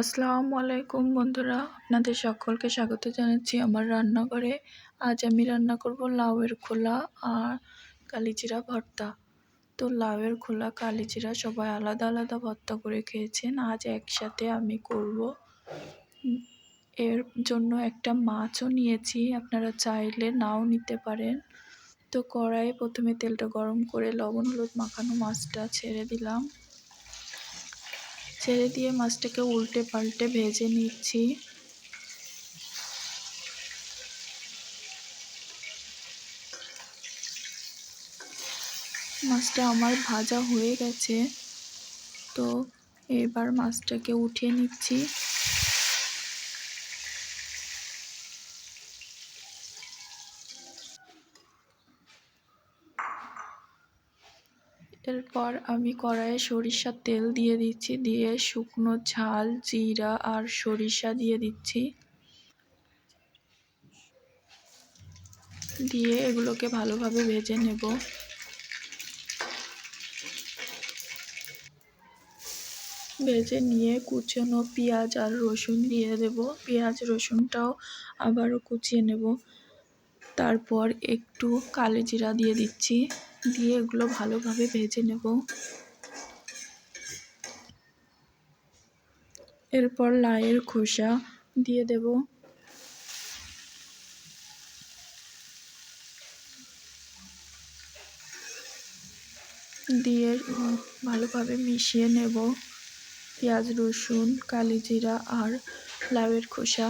আসসালামু আলাইকুম বন্ধুরা, আপনাদের সকলকে স্বাগত জানাচ্ছি আমার রান্নাঘরে। আজ আমি রান্না করব লাউয়ের খোলা আর কালিজিরা ভর্তা। তো লাউয়ের খোলা, কালিজিরা সবাই আলাদা আলাদা ভর্তা করে খেয়েছেন। আজ একসাথে আমি করব। এর জন্য একটা মাছও নিয়েছি, আপনারা চাইলে নাও নিতে পারেন। তো কড়াইয়ে প্রথমে তেলটা গরম করে লবণ, হলুদ মাখানো মাছটা ছেড়ে দিলাম। ছেড়ে দিয়ে মাছটাকে উল্টে পাল্টে ভেজে নিচ্ছি। মাছটা আমার ভাজা হয়ে গেছে, তো এবার মাছটাকে উঠিয়ে নিচ্ছি। এরপর আমি কড়াইয়ে সরিষার তেল দিয়ে দিচ্ছি, দিয়ে শুকনো ঝাল, জিরা আর সরিষা দিয়ে দিচ্ছি। দিয়ে এগুলোকে ভালোভাবে ভেজে নেব। ভেজে নিয়ে কুচানো পেঁয়াজ আর রসুন দিয়ে দেব। পেঁয়াজ রসুনটাও আবারও কুচিয়ে নেব। তারপর একটু কালো জিরা দিয়ে দিচ্ছি। দিয়ে এগুলো ভালোভাবে ভেজে নেব। এরপর লাইয়ের খোসা দিয়ে দেব। দিয়ে ভালোভাবে মিশিয়ে নেব। পেঁয়াজ, রসুন কালিজিরা আর লাউয়ের খোসা।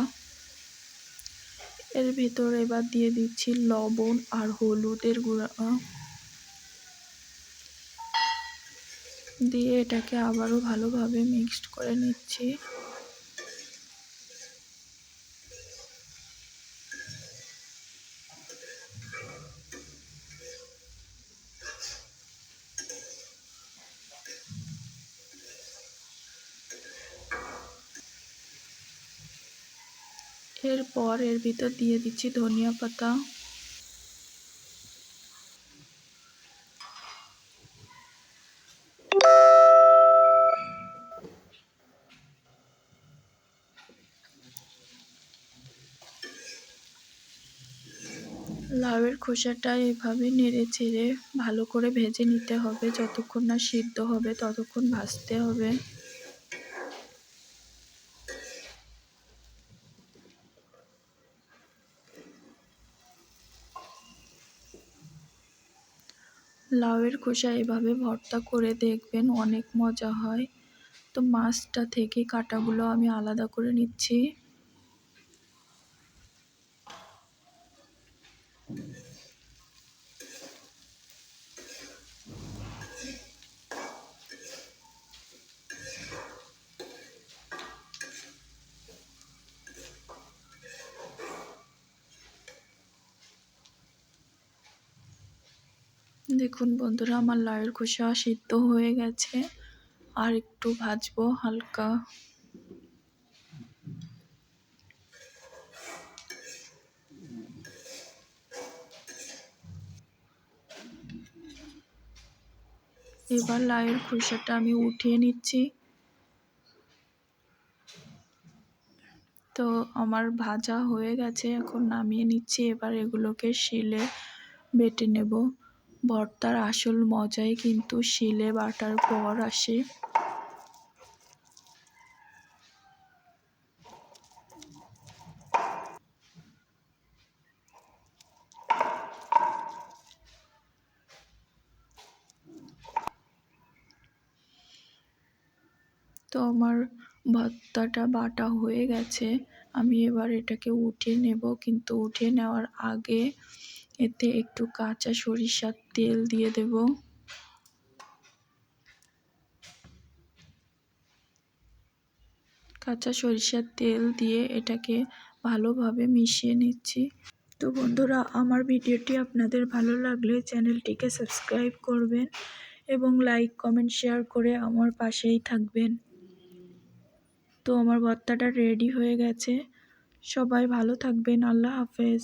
এর ভেতর এবার দিয়ে দিচ্ছি লবণ আর হলুদের গুঁড়া। দিয়ে এটাকে আবারও ভালোভাবে মিক্সড করে নিচ্ছি। এরপর এর ভিতর দিয়ে দিচ্ছি ধনিয়া পাতা। লাউয়ের খোসাটা এভাবে নেড়ে চেড়ে ভালো করে ভেজে নিতে হবে। যতক্ষণ না সিদ্ধ হবে, ততক্ষণ ভাজতে হবে। লাউয়ের খোসা এভাবে ভর্তা করে দেখবেন অনেক মজা হয়। তো মাছটা থেকে কাটাগুলো আমি আলাদা করে নিচ্ছি। দেখুন বন্ধুরা, আমার লাউয়ের খোসা সিদ্ধ হয়ে গেছে। আর একটু ভাজবো হালকা। এবার লাউয়ের খোসাটা আমি উঠিয়ে নিচ্ছি। তো আমার ভাজা হয়ে গেছে, এখন নামিয়ে নিচ্ছি। এবার এগুলোকে শিলে বেটে নেব। ভর্তার আসল মজাই কিন্তু শিলে বাটার পর আসে। তো আমার ভর্তাটা বাটা হয়ে গেছে। আমি এবার এটাকে উঠিয়ে নেব, কিন্তু উঠিয়ে নেওয়ার আগে এতে একটু কাঁচা সরিষার তেল দিয়ে দেব। কাঁচা সরিষার তেল দিয়ে এটাকে ভালোভাবে মিশিয়ে নিচ্ছি। তো বন্ধুরা, আমার ভিডিওটি আপনাদের ভালো লাগলে চ্যানেলটিকে সাবস্ক্রাইব করবেন এবং লাইক, কমেন্ট, শেয়ার করে আমার পাশেই থাকবেন। তো আমার ভর্তাটা রেডি হয়ে গেছে। সবাই ভালো থাকবেন। আল্লাহ হাফেজ।